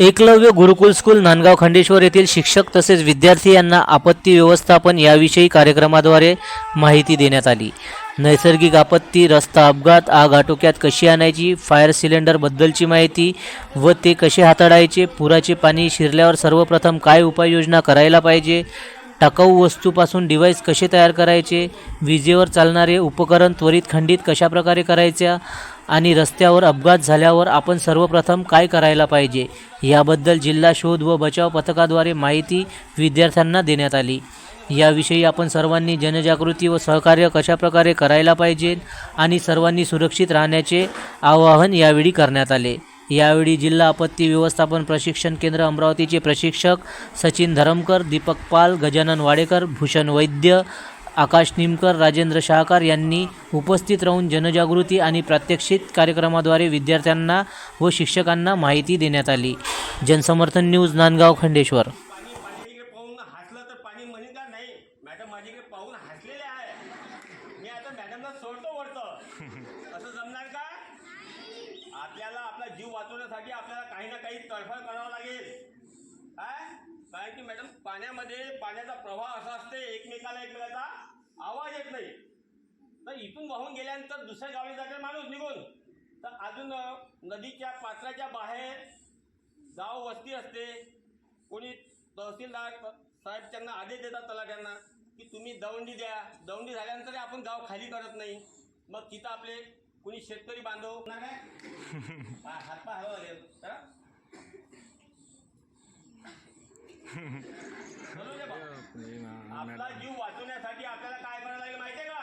Eklavya Gurukul school Nandgaon Khandeshwar येथील शिक्षक तसेच विद्यार्थी यांना आपत्ती व्यवस्थापन याविषयी कार्यक्रमाद्वारे माहिती देण्यात आली. नैसर्गिक आपत्ती रस्ता अपघात आग आटोक्यात कशी आणायची फायर सिलेंडरबद्दलची माहिती व ते कसे हाताळायचे पुराचे पाणी शिरल्यावर सर्वप्रथम काय उपाययोजना करायला पाहिजे टाकाऊ वस्तूपासून डिव्हाइस कसे तयार करायचे विजेवर चालणारे उपकरण त्वरित खंडित कशाप्रकारे करायच्या आणि रस्त्यावर अपघात झाल्यावर आपण सर्वप्रथम काय करायला पाहिजे याबद्दल जिल्हा शोध व बचाव पथकाद्वारे माहिती विद्यार्थ्यांना देण्यात आली. याविषयी आपण सर्वांनी जनजागृती व सहकार्य कशाप्रकारे करायला पाहिजे आणि सर्वांनी सुरक्षित राहण्याचे आवाहन यावेळी करण्यात आले. यावेळी जिल्हा आपत्ती व्यवस्थापन प्रशिक्षण केंद्र अमरावतीचे प्रशिक्षक सचिन धरमकर दीपक पाल गजानन वाडेकर भूषण वैद्य आकाश निमकर राजेंद्र शहाकार यांनी उपस्थित राहून जनजागृती आणि प्रात्यक्षिक कार्यक्रमाद्वारे विद्यार्थ्यांना व शिक्षकांना माहिती देण्यात आली. जनसमर्थन न्यूज नांदगाव खंडेश्वर. मॅडमला सोडतो वरतं असं जमणार का? आपल्याला आपला जीव वाचवण्यासाठी आपल्याला काही ना काही तडफड करावं लागेल. काय? कारण की मॅडम पाण्यामध्ये पाण्याचा प्रवाह असा असते एकमेकाला एकमेकाचा आवाज येत नाही. तर इथून वाहून गेल्यानंतर दुसऱ्या गावी जाते माणूस निघून तर अजून नदीच्या पात्राच्या बाहेर गाव वस्ती असते. कोणी तहसीलदार साहेब त्यांना आदेश देतात तलाट्यांना की तुम्ही दवंडी द्या. दवंडी झाल्यानंतर आपण गाव खाली करत नाही. मग तिथं आपले कोणी शेतकरी बांधव? काय? हा- हातपाय हवा? आपला जीव वाचवण्यासाठी आपल्याला काय करायला लागेल माहितीये का?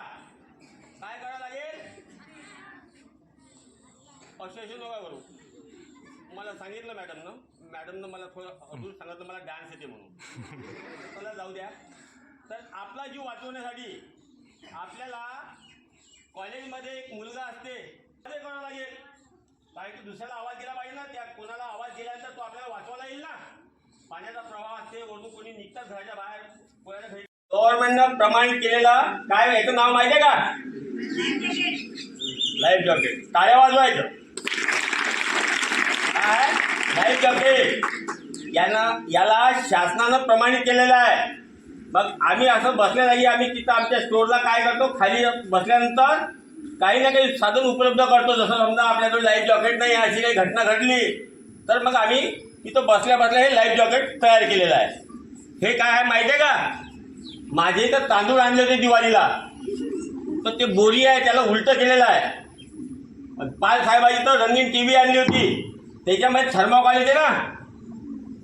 काय करायला लागेल? असे नका करू. मला सांगितलं मॅडमनं. मॅडमनं मला थोडं अजून सांगितलं मला डान्स येते म्हणून. चला जाऊ द्या. तर आपला जीव वाचवण्यासाठी आपल्याला कॉलेजमध्ये एक मुलगा असते ते लागेल. कारण की दुसऱ्याला आवाज दिला पाहिजे ना त्या कोणाला आवाज दिल्यानंतर तो आपल्याला वाचवायला येईल ना. पाण्याचा प्रवाह असते वरून कोणी निघतात घराच्या बाहेर कोणाला गव्हर्नमेंटनं प्रमाणित केलेला काय याचं नाव माहिती आहे का? लाईफ जॉकेट टाळ्या वाजवायचं. काय? लाईफ जॉकेट यांना याला शासनानं प्रमाणित केलेलं आहे. मग आम्ही असं बसल्या नाही आम्ही तिथं आमच्या स्टोरला काय करतो? खाली बसल्यानंतर काही ना काही साधन उपलब्ध करतो. जसं समजा आपल्याकडे लाईफ जॉकेट नाही अशी काही घटना घडली तर मग आम्ही तिथं बसल्या बसल्या हे लाईफ जॉकेट तयार केलेलं आहे. हे काय आहे माहिती आहे का? माझे इथं तांदूळ आणले होते दिवाळीला. तर ते बोरी आहे त्याला उलटं केलेलं आहे. पाल साहेबाची तर रंगीन टी व्ही आणली होती. त्याच्यामध्ये थर्माकॉल येते ना?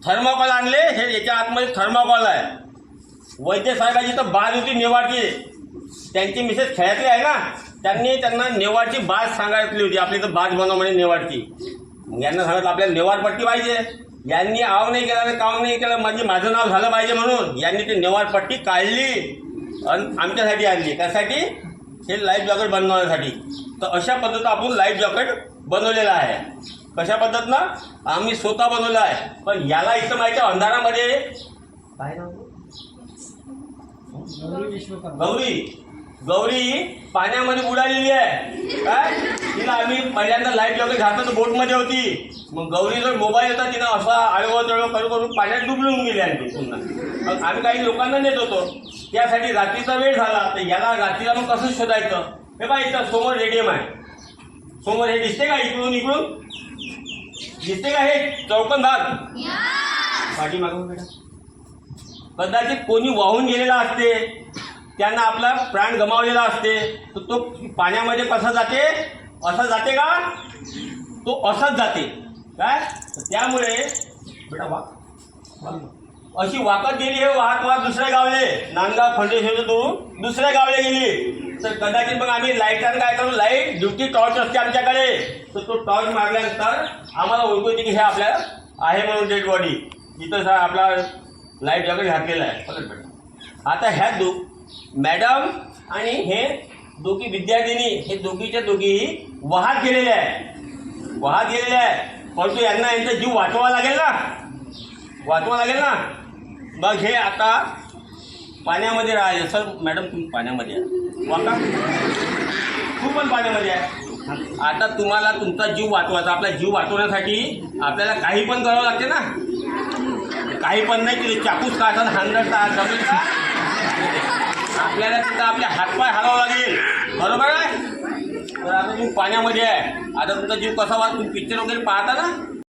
थर्माकॉल आणले हे याच्या आतमध्ये थर्माकॉल आहे. वैद्य साहेबाची तर बाज होती नेवाडची त्यांची मिसेस खेळातली आहे ना? त्यांनी त्यांना नेवाडची बाज सांगितली होती. आपली तर बाज बनव म्हणे नेवाडची यांना सांगितलं आपल्याला नेवाडपट्टी पाहिजे. यांनी आव नाही केला आणि काम नाही केलं. म्हणजे माझं नाव झालं पाहिजे म्हणून यांनी ती नेवाडपट्टी काढली आणि आमच्यासाठी आणली. त्यासाठी हे लाईफ जॉकेट बनवण्यासाठी. तर अशा पद्धतीनं आपण लाईफ जॉकेट बनवलेलं आहे. कशा पद्धतीनं? आम्ही स्वतः बनवलं आहे. पण याला इथं माहिती आहे अंधारामध्ये काय गौरी गौरी पाण्यामध्ये बुडालेली आहे. काय? तिला आम्ही पहिल्यांदा लाइट जॉकेट घातलं तर बोटमध्ये होती. मग गौरी जर मोबाईल होता तिनं असा आळवळ तळवळ करू करून पाण्यात डुबळून गेली आणखी पुन्हा मग आम्ही काही लोकांना नेत होतो. त्यासाठी रात्रीचा वेळ झाला. तर याला रात्रीला मग कसं शोधायचं? हे बघा इथं समोर रेडियम आहे. समोर हे दिसते का? इकडून इकडून? दिसते का हे? चौकन भाग. पाठी मागून बेटा कदाचित कोणी वाहून गेलेला असते त्यांना आपला प्राण गमावलेला असते तर तो पाण्यामध्ये कसा जाते? असा जाते का? तो असाच जाते. काय? त्यामुळे बेटा अशी वाकत गेली हे वाहत वाहत दुसऱ्या गावले. नांदगाव खंडेश्वर तू दुसऱ्या गावले गेली. तर कदाचित मग आम्ही लाईटानं काय करू? लाइट ड्युटी टॉर्च असते आमच्याकडे. तर तो टॉर्च मारल्यानंतर आम्हाला ओळखू येते की हे आपल्या आहे म्हणून डेड बॉडी जिथं आपला लाइट वगैरे घातलेला आहे. परत मॅडम आता ह्या दो मॅडम आणि हे दोघी विद्यार्थिनी हे दोघीच्या दोघीही वाहत गेलेले आहे वाहत गेलेले आहे परंतु यांना यांचा जीव वाचवा लागेल ना? वाचवा लागेल ना? मग हे आता पाण्यामध्ये राहायचं सर मॅडम तुम्ही पाण्यामध्ये आहे वाका तू पण पाण्यामध्ये आहे आता तुम्हाला तुमचा जीव वाचवायचा. आपला जीव वाचवण्यासाठी आपल्याला काही पण करावं लागते ना? काही पण नाही तिथे चाकूच काढताना हांगड आपल्याला तिथं आपले हातपाय हलावं लागेल. बरोबर आहे? तर आता तुम्ही पाण्यामध्ये आहे आता तुमचा जीव कसा वाच तुम्ही पिक्चर वगैरे पाहता ना?